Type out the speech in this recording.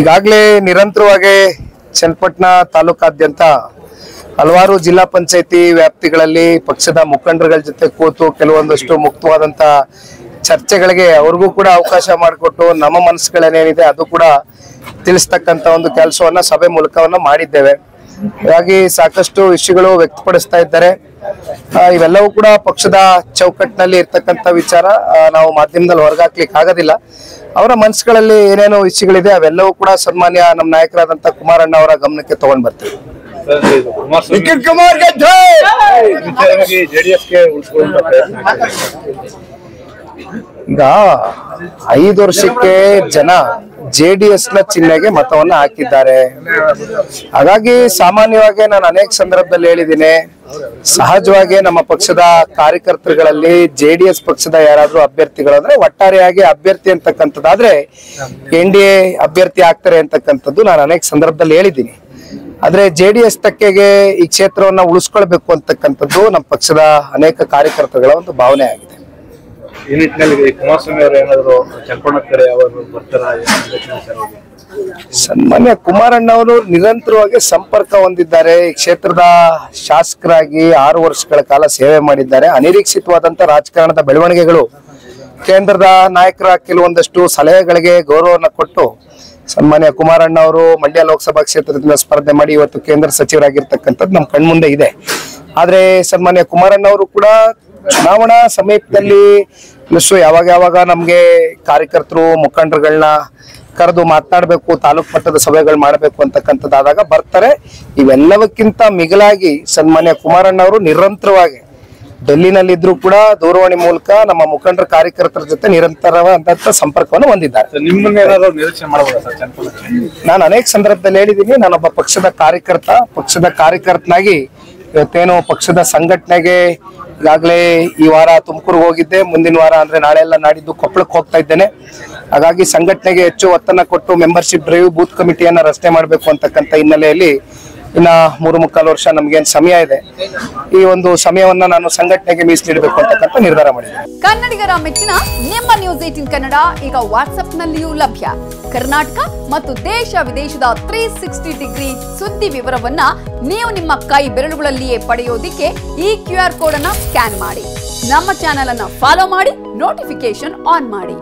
ಈಗಾಗಲೇ ನಿರಂತರವಾಗಿ ಚನ್ನಪಟ್ಟಣ ತಾಲೂಕಾದ್ಯಂತ ಹಲವಾರು ಜಿಲ್ಲಾ ಪಂಚಾಯತಿ ವ್ಯಾಪ್ತಿಗಳಲ್ಲಿ ಪಕ್ಷದ ಮುಖಂಡರುಗಳ ಜೊತೆ ಕೂತು ಕೆಲವೊಂದಷ್ಟು ಮುಕ್ತವಾದಂತ ಚರ್ಚೆಗಳಿಗೆ ಅವ್ರಿಗೂ ಕೂಡ ಅವಕಾಶ ಮಾಡಿಕೊಟ್ಟು ನಮ್ಮ ಮನಸ್ಸುಗಳೇನೇನಿದೆ ಅದು ಕೂಡ ತಿಳಿಸ್ತಕ್ಕಂತ ಒಂದು ಕೆಲಸವನ್ನ ಸಭೆ ಮೂಲಕವನ್ನ ಮಾಡಿದ್ದೇವೆ. ಹಾಗಾಗಿ ಸಾಕಷ್ಟು ವಿಷಯಗಳು ವ್ಯಕ್ತಪಡಿಸ್ತಾ ಇದ್ದಾರೆ. ಇವೆಲ್ಲವೂ ಕೂಡ ಪಕ್ಷದ ಚೌಕಟ್ಟಿನಲ್ಲಿ ಇರ್ತಕ್ಕಂಥ ವಿಚಾರ ನಾವು ಮಾಧ್ಯಮದಲ್ಲಿ ಹೊರಗಾಕ್ಲಿಕ್ಕೆ ಆಗೋದಿಲ್ಲ. ಅವರ ಮನಸ್ಸುಗಳಲ್ಲಿ ಏನೇನೋ ವಿಷಯಗಳಿದೆ ಅವೆಲ್ಲವೂ ಕೂಡ ಸನ್ಮಾನ್ಯ ನಮ್ಮ ನಾಯಕರಾದಂತ ಕುಮಾರಣ್ಣ ಅವರ ಗಮನಕ್ಕೆ ತಗೊಂಡ್ ಬರ್ತೀವಿ. ಸರ್, ಈಗ ಐದು ವರ್ಷಕ್ಕೆ ಜನ ಜೆ ಡಿ ಎಸ್ನ ಚಿಹ್ನೆಗೆ ಮತವನ್ನ ಹಾಕಿದ್ದಾರೆ. ಹಾಗಾಗಿ ಸಾಮಾನ್ಯವಾಗಿ ನಾನು ಅನೇಕ ಸಂದರ್ಭದಲ್ಲಿ ಹೇಳಿದ್ದೀನಿ, ಸಹಜವಾಗಿ ನಮ್ಮ ಪಕ್ಷದ ಕಾರ್ಯಕರ್ತರುಗಳಲ್ಲಿ ಜೆ ಡಿ ಎಸ್ ಪಕ್ಷದ ಯಾರಾದ್ರೂ ಅಭ್ಯರ್ಥಿಗಳಂದ್ರೆ ಒಟ್ಟಾರೆಯಾಗಿ ಅಭ್ಯರ್ಥಿ ಅಂತಕ್ಕಂಥದ್ದಾದ್ರೆ ಎನ್ ಡಿ ಎ ಅಭ್ಯರ್ಥಿ ಆಗ್ತಾರೆ ಅಂತಕ್ಕಂಥದ್ದು ನಾನು ಅನೇಕ ಸಂದರ್ಭದಲ್ಲಿ ಹೇಳಿದ್ದೀನಿ. ಆದ್ರೆ ಜೆ ಡಿ ಎಸ್ ತಕ್ಕೆಗೆ ಈ ಕ್ಷೇತ್ರವನ್ನ ಉಳಿಸ್ಕೊಳ್ಬೇಕು ಅಂತಕ್ಕಂಥದ್ದು ನಮ್ಮ ಪಕ್ಷದ ಅನೇಕ ಕಾರ್ಯಕರ್ತರುಗಳ ಒಂದು ಭಾವನೆ ಆಗಿದೆ. ಈ ನಿಟ್ಟಿನಲ್ಲಿ ಕುಮಾರಸ್ವಾಮಿ ಅವರು ಏನಾದರೂ ಚನ್ನಪಣ್ಣ ಅವರು ಬರ್ತಾರ? ಸನ್ಮಾನ್ಯ ಕುಮಾರಣ್ಣ ಅವರು? ನಿರಂತರವಾಗಿ ಸಂಪರ್ಕ ಹೊಂದಿದ್ದಾರೆ. ಈ ಕ್ಷೇತ್ರದ ಶಾಸಕರಾಗಿ ಆರು ವರ್ಷಗಳ ಕಾಲ ಸೇವೆ ಮಾಡಿದ್ದಾರೆ. ಅನಿರೀಕ್ಷಿತವಾದಂತ ರಾಜಕಾರಣದ ಬೆಳವಣಿಗೆಗಳು ಕೇಂದ್ರದ ನಾಯಕರ ಕೆಲವೊಂದಷ್ಟು ಸಲಹೆಗಳಿಗೆ ಗೌರವವನ್ನು ಕೊಟ್ಟು ಸನ್ಮಾನ್ಯ ಕುಮಾರಣ್ಣ ಅವರು ಮಂಡ್ಯ ಲೋಕಸಭಾ ಕ್ಷೇತ್ರದಿಂದ ಸ್ಪರ್ಧೆ ಮಾಡಿ ಇವತ್ತು ಕೇಂದ್ರ ಸಚಿವರಾಗಿರ್ತಕ್ಕಂಥದ್ದು ನಮ್ಮ ಕಣ್ಮುಂದೆ ಇದೆ. ಆದರೆ ಸನ್ಮಾನ್ಯ ಕುಮಾರಣ್ಣ ಅವರು ಕೂಡ ಚುನಾವಣಾ ಸಮೀಪದಲ್ಲಿ ಮಿಸ್ ಯಾವಾಗ ಯಾವಾಗ ನಮ್ಗೆ ಕಾರ್ಯಕರ್ತರು ಮುಖಂಡರುಗಳನ್ನ ಕರೆದು ಮಾತನಾಡಬೇಕು ತಾಲೂಕು ಮಟ್ಟದ ಸಭೆಗಳು ಮಾಡಬೇಕು ಅಂತಕ್ಕಂಥದ್ದಾದಾಗ ಬರ್ತಾರೆ. ಇವೆಲ್ಲವಕ್ಕಿಂತ ಮಿಗಿಲಾಗಿ ಸನ್ಮಾನ್ಯ ಕುಮಾರಣ್ಣ ಅವರು ನಿರಂತರವಾಗಿ ಡೆಲ್ಲಿನಲ್ಲಿದ್ರು ಕೂಡ ದೂರವಾಣಿ ಮೂಲಕ ನಮ್ಮ ಮುಖಂಡರ ಕಾರ್ಯಕರ್ತರ ಜೊತೆ ನಿರಂತರವಾದಂತ ಸಂಪರ್ಕವನ್ನು ಹೊಂದಿದ್ದಾರೆ. ನಾನು ಅನೇಕ ಸಂದರ್ಭದಲ್ಲಿ ಹೇಳಿದ್ದೀನಿ ನಾನೊಬ್ಬ ಪಕ್ಷದ ಕಾರ್ಯಕರ್ತ ಪಕ್ಷದ ಕಾರ್ಯಕರ್ತನಾಗಿ ಇವತ್ತೇನು ಪಕ್ಷದ ಸಂಘಟನೆಗೆ ಈಗಾಗಲೇ ಈ ವಾರ ತುಮಕೂರಿಗೆ ಹೋಗಿದ್ದೆ. ಮುಂದಿನ ವಾರ ಅಂದ್ರೆ ನಾಳೆ ಎಲ್ಲ ನಾಡಿದ್ದು ಕೊಪ್ಪಳಕ್ಕೆ ಹೋಗ್ತಾ ಇದ್ದೇನೆ. ಹಾಗಾಗಿ ಸಂಘಟನೆಗೆ ಹೆಚ್ಚು ಒತ್ತನ್ನ ಕೊಟ್ಟು ಮೆಂಬರ್ಶಿಪ್ ಡ್ರೈವ್ ಬೂತ್ ಕಮಿಟಿಯನ್ನು ರಸ್ತೆ ಮಾಡಬೇಕು ಅಂತಕ್ಕಂಥ ಹಿನ್ನೆಲೆಯಲ್ಲಿ ಇನ್ನ ಮೂರು ಮುಕ್ಕಾಲು ವರ್ಷ ನಮ್ಗೇನ್ ಸಮಯ ಇದೆ, ಈ ಒಂದು ಸಮಯವನ್ನ ನಾನು ಸಂಘಟನೆಗೆ ಮೀಸಲಿಡಬೇಕು ಅಂತಕ್ಕಂಥ ನಿರ್ಧಾರ ಮಾಡಿದೆ ಕನ್ನಡಿಗರ ಮೆಚ್ಚಿನ ನಿಮ್ಮ ನ್ಯೂಸ್ ಏಟಿನ್ ಕನ್ನಡ ಈಗ ವಾಟ್ಸ್ಆಪ್ನಲ್ಲಿಯೂ ಲಭ್ಯ. ಕರ್ನಾಟಕ ಮತ್ತು ದೇಶ ವಿದೇಶದ ತ್ರೀ ಸಿಕ್ಸ್ಟಿ ಡಿಗ್ರಿ ಸುದ್ದಿ ವಿವರವನ್ನ ನೀವು ನಿಮ್ಮ ಕೈ ಬೆರಳುಗಳಲ್ಲಿಯೇ ಪಡೆಯೋದಿಕ್ಕೆ ಈ ಕ್ಯೂ ಆರ್ ಕೋಡ್ ಅನ್ನ ಸ್ಕ್ಯಾನ್ ಮಾಡಿ. ನಮ್ಮ ಚಾನೆಲ್ ಅನ್ನ ಫಾಲೋ ಮಾಡಿ ನೋಟಿಫಿಕೇಶನ್ ಆನ್ ಮಾಡಿ.